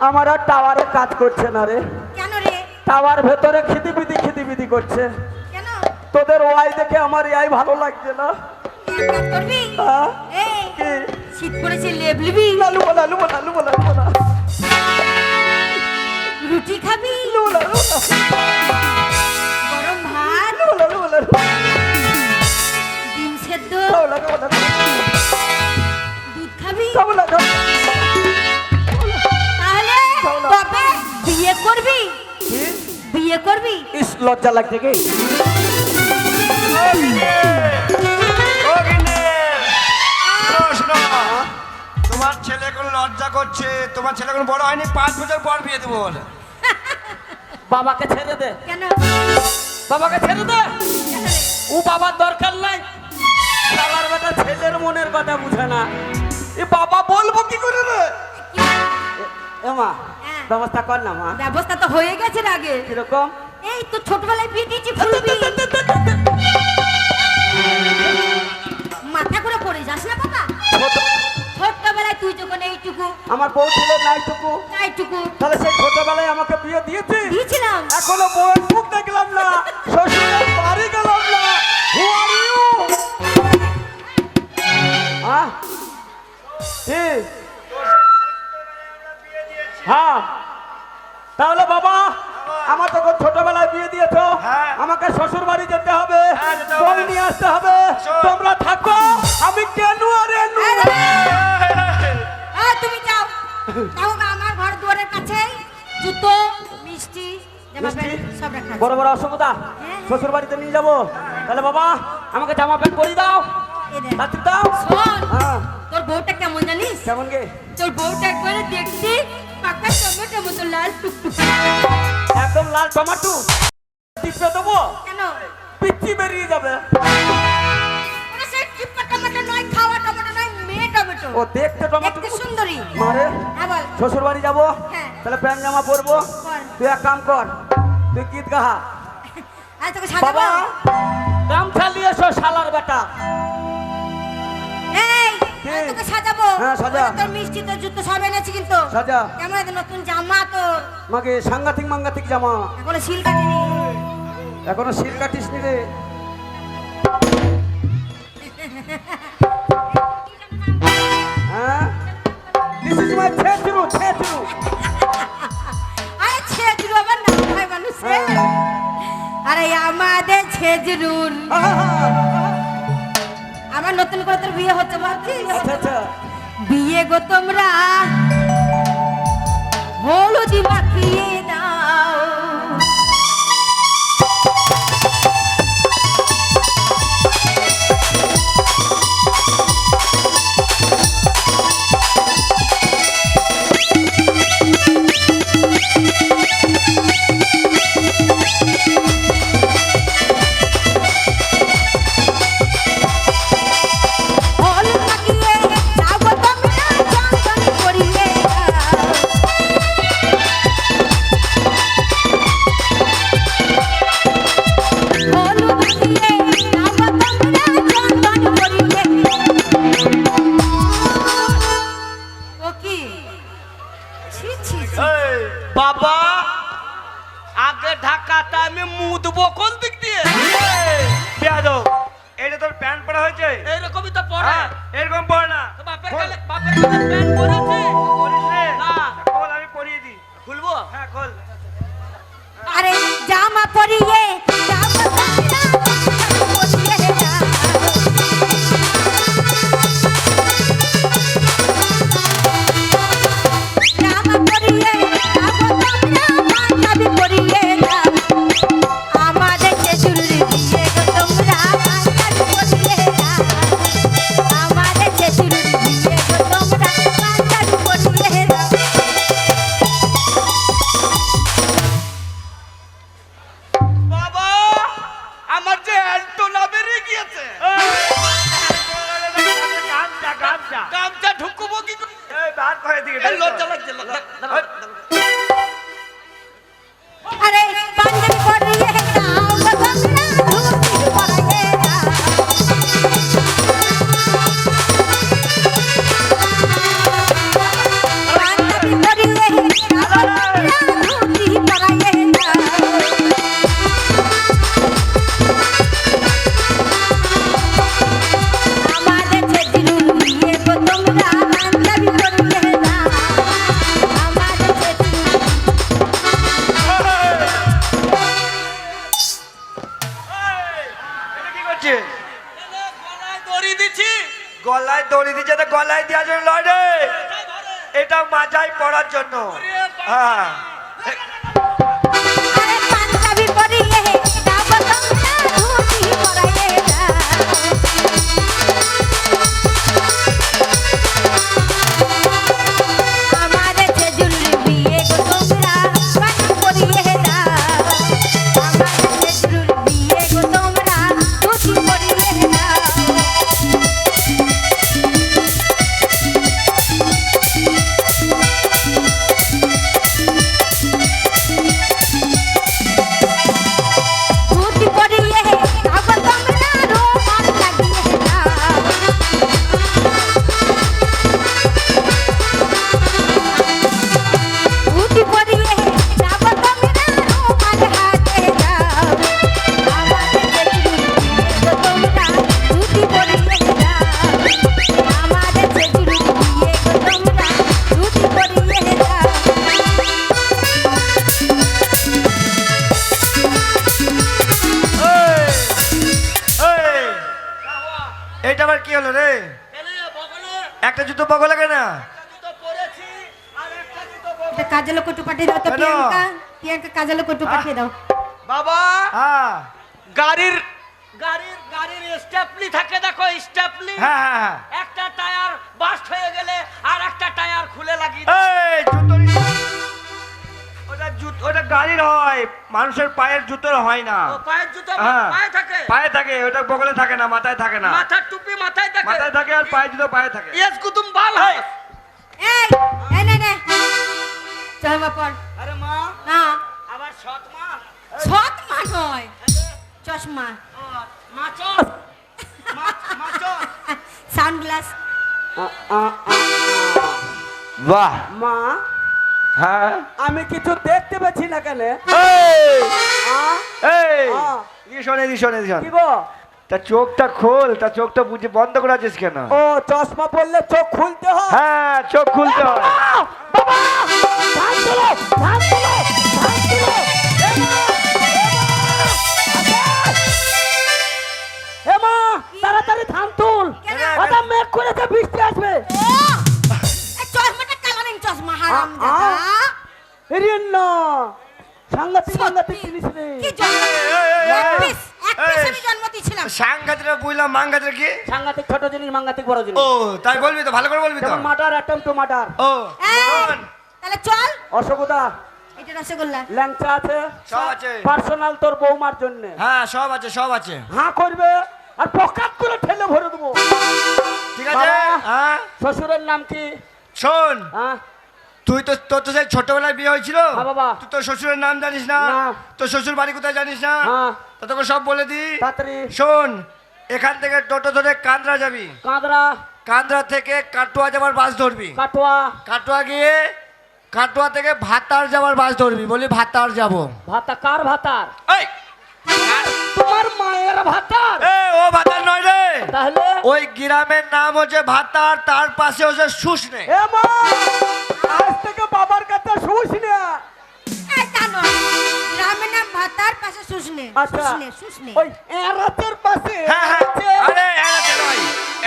আমার আর টাওয়ারে কাজ করছে না রে। কেন রে? টাওয়ার ভেতরে খিদিবিদি খিদিবিদি করছে। কেন? তোদের ওয়াই দেখে আমার ইয়াই ভালো লাগছে না। এক কাজ করবি? এই কি? শীত পড়েছে লেবলিবি? লালু বলা লালু বলা লালু লালু রুটি খাবি? লালু লালু লজ্জা লাগছে কি? তোমার ছেলে এখন লজ্জা করছে তোমার ছেলে এখন বড় হয়নি পাঁচ বছর পর বিয়ে দেবো বলে। বাবাকে ছেড়ে দে। কেন? বাবাকে ছেড়ে দে। ও বাবার দরকার নাই। শালার বেটা ছেলের মনের কথা বুঝে না। এ বাবা বলব কি করে রে? এ মা হ্যাঁ। ব্যবস্থা কর না মা। ব্যবস্থা তো হয়ে গেছে আগে। কীরকম? এই তো ছোটবেলায় বিয়ে দিয়েছি ফুলবি মাথা করে পড়ে যাস না বাবা। ছোট- ছোটবেলায় তুই যখন এইটুকু আমার বউ ছিল নাইটুকু এইটুকু। তাহলে সেই ছোটবেলায় আমাকে বিয়ে দিয়েছি দিয়েছিলাম। এখনও বউয়ের মুখ দেখলাম না। শ্বশুরের বাড়ি গেলাম না? হ্যাঁ হ্যাঁ। তাহলে বাবা আমার তখন ছোটবেলায় বিয়ে দিয়েছ। হ্যাঁ। আমাকে শ্বশুর বাড়ি যেতে হবে। হ্যাঁ। নিয়ে আসতে হবে। তোমরা থাকো। আমি কেন আর এনু? এই দাঁড়া। এই, তুমি যাও। যাও আমার ঘর দুয়ারের কাছে। জুতো মিষ্টি। বড় বড় অসুবিধা। হ্যাঁ। শ্বশুর বাড়িতে নিয়ে যাব। তাহলে বাবা আমাকে জামা প্যান্ট পরিয়ে দাও। দাও। শোন হ্যাঁ। তোর বউটা কেমন জানিস? কেমন গে? তোর বউটা একবারে দেখছি। পাকা টমেটো মতো লাল টুকটুক। একদম লাল টমাটো। টিপে দেবো? কেন? পিচ্ছি বেরিয়ে যাবে। ও দেখতে টমাটো সুন্দরী। মারে। হ্যাঁ শ্বশুর বাড়ি যাব? হ্যাঁ। তাহলে প্যান্ট জামা পরবো? পর। তুই এক কাম কর তুই গীত গাহা। বাবা গামছা নিয়ে এসো শালার বেটা। তোকে সাজাবো। হ্যাঁ, সাজা। তোর মিষ্টি তোর জুতো সব এনেছি কিন্তু। সাজা। কেমন নতুন জামা তোর। মাকে সাংঘাতিক মাঙ্গাতিক জামা। এখনও শিল কাটিনি। এখনও শিল কাটিস নি রে। হ্যাঁ? দিস ইজ মাই ছেচরু ছেচরু। আরে ছেজরু আবার না হয় মানুষে হ্যাঁ। আরে আমাদের আমার নতুন করে তোর বিয়ে হচ্ছে ভাবছিস আচ্ছা আচ্ছা। বিয়ে গো তোমরা। হলুদি মাখিয়ে হ্যাঁ এরকম গিয়েছে গামছা ঢুকবো কি লজ্জা লাগছে হচ্ছে। গলায় দড়ি দিচ্ছে। তো গলায় দেওয়ার জন্য লড়ে। এটা মাজায় পড়ার জন্য। হ্যাঁ। কাজল কোটু পাঠিয়ে দাও তো কেন? প্রিয়াঙ্কা। প্রিয়াঙ্কা কাজল কোটু পাঠিয়ে দাও। বাবা হ্যাঁ। গাড়ির গাড়ির গাড়ির স্টেপলি থাকে দেখো স্টেপলি হ্যাঁ হ্যাঁ হ্যাঁ। একটা টায়ার বাস্ট হয়ে গেলে আর একটা টায়ার খুলে লাগিয়ে দাও। এই জুতো ওটা জুতো ওটা গাড়ির হয়। মানুষের পায়ের জুতোর হয় না। ও, পায়ের জুতো হ্যাঁ। পায়ে থাকে? পায়ে থাকে ওটা বগলে থাকে না মাথায় থাকে না। মাথার টুপি মাথায় থাকে? মাথায় থাকে আর পায়ে জুতো পায়ে থাকে। ইয়েস কুতুম বাল হয় এই এই নে নে। চল মা পড় আরে মা না। আবার সৎ মা? সৎ মা নয়। চশমা। ও, মাচস মাচস সানগ্লাস। বাহ। মা হ্যাঁ? আমি কিছু দেখতে পাচ্ছি না কেন? তা চোখটা খোল তা চোখটা বুঝে বন্ধ করে আছিস কেন? ও চশমা পরলে চোখ খুলতে হয়? হ্যাঁ চোখ খুলতে হয়। বাবা! তাড়াতাড়ি ধান তুল ওটা মেঘ করেছে বৃষ্টি আসবে চশমা হারাম। দাদা রে না সাংঘাতিক সাংঘাতিক জিনিস রে কি জন্ম বুঝলাম সাংঘাতিক ছোট জিনিস মাংঘাতিক বড় জিনিস। ও তাই বলবি তো ভালো করে বলবি তো। মাটার অ্যাটম টু মাটার ও তাহলে চল। অসুবিধা এটা রসগোল্লা। ল্যাংচা আছে। সব আছে। পার্সোনাল তোর বৌমার জন্য। হ্যাঁ সব আছে সব আছে। হাঁ করবে। আর করে ঠেলে ভরে দেবো। ঠিক আছে? হ্যাঁ। শ্বশুরের নাম কি? শোন। হ্যাঁ। তুই তো তোর তো সেই ছোটবেলায় বিয়ে হয়েছিল? হ্যাঁ, বাবা। তুই তোর শ্বশুরের নাম জানিস না। তোর শ্বশুর বাড়ি কোথায় জানিস না? হ্যাঁ। তা তোকে সব বলে দি তাড়াতাড়ি। শোন এখান থেকে টোটো ধরে কান্দ্রা যাবি। কাঁদরা। কান্দ্রা থেকে কাটোয়া যাবার বাস ধরবি। কাটোয়া। কাটোয়া গিয়ে কাটোয়া থেকে ভাতার যাবার বাস ধরবি বলি ভাতার যাব। ভাতা কার ভাতার? এই! তোমার মায়ের ভাতার? এ, ও ভাতার নয় রে। তাহলে? ওই গ্রামের নাম হচ্ছে ভাতার তার পাশে হচ্ছে সুসনে। এ মা আজ থেকে বাবার কাছে শুস না এই তা নয়। গ্রামের নাম ভাতার পাশে শুশনে আচ্ছা। শুশনে শুশনে ওই এরাতের পাশে। হ্যাঁ হ্যাঁ। আরে এড়াচ্ছে নয়।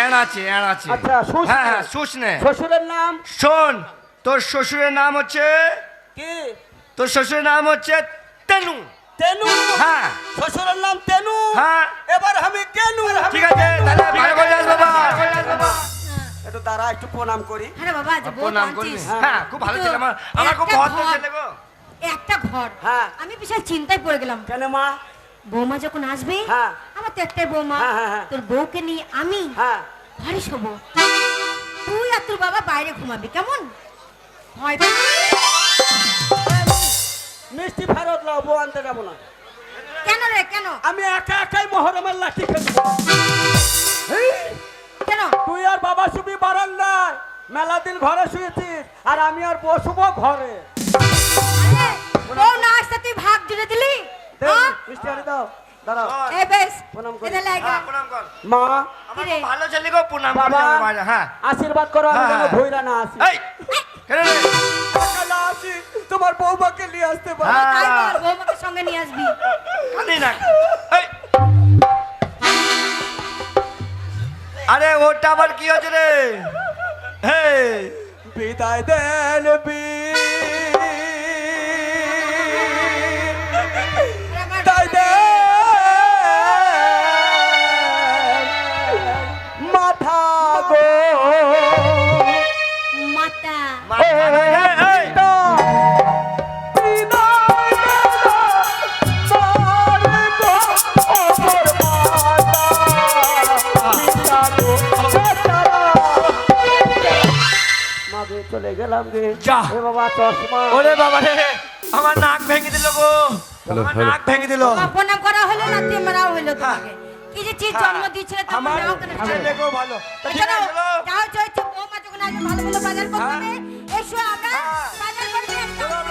এড়াচ্ছে এড়াচ্ছে আচ্ছা, সুসনে। হ্যাঁ হ্যাঁ সুসনে। শ্বশুরের নাম? শোন তোর শ্বশুরের নাম হচ্ছে? কি? তোর শ্বশুরের নাম হচ্ছে তেনু। তেনু? হ্যাঁ। শ্বশুরের নাম তেনু? হ্যাঁ। এবার আমি গেলু ঠিক আছে তাহলে ভালো করে যাস বাবা। একটু দাঁড়া একটু প্রণাম করি। আরে বাবা আজ প্রণাম করবি আনছিস হ্যাঁ খুব ভালো ছেলে আমার আমার খুব ভদ্র ঘর। ছেলে গো। একটা ঘর। হ্যাঁ। আমি বিশাল চিন্তায় পড়ে গেলাম। কেন মা? বৌমা যখন আসবে হ্যাঁ। আমার তো একটাই বৌমা। হ্যাঁ, হ্যাঁ, হ্যাঁ। তোর বউকে নিয়ে আমি হ্যাঁ। ঘরে শোবো। তুই আর তোর বাবা বাইরে ঘুমাবি কেমন? হয়? মিষ্টি ফেরত লাও বউ আনতে যাব না। কেন রে কেন? আমি একা একাই মহরমের লাঠি খেলব। কেন? তুই আর বাবা শুবি বারান্দায় মেলা দিন ঘরে শুয়েছিস আর আমি আর বসবো ঘরে। আরে, বউ না আসতে তুই ভাগ জুড়ে দিলি? হ্যাঁ? মিষ্টি আনি দাও হ্যাঁ, হ্যাঁ। আশীর্বাদ করো আমি হ্যাঁ। না আসি। রে? আসি তোমার বৌমাকে নিয়ে আসতে পারো। হ্যাঁ। তাই বল বৌমাকে সঙ্গে নিয়ে আসবি। না। আরে ওটা আবার কি হচ্ছে রে? হে বিদায় দেন বীর। চলে গেলাম গে যা। এ বাবা চশমা। ওরে বাবা রে আমার নাক ভেঙে দিল গো। আমার নাক ভেঙে দিল। প্রণাম করা হলো না তুই মারাও হলো তোমাকে। কি যে চিজ জন্ম দিয়েছিলে তুমি নাও কেন ভালো। চলো। যখন ভালো ভালো বাজার করবে विश्व आकाश बाज़ार पर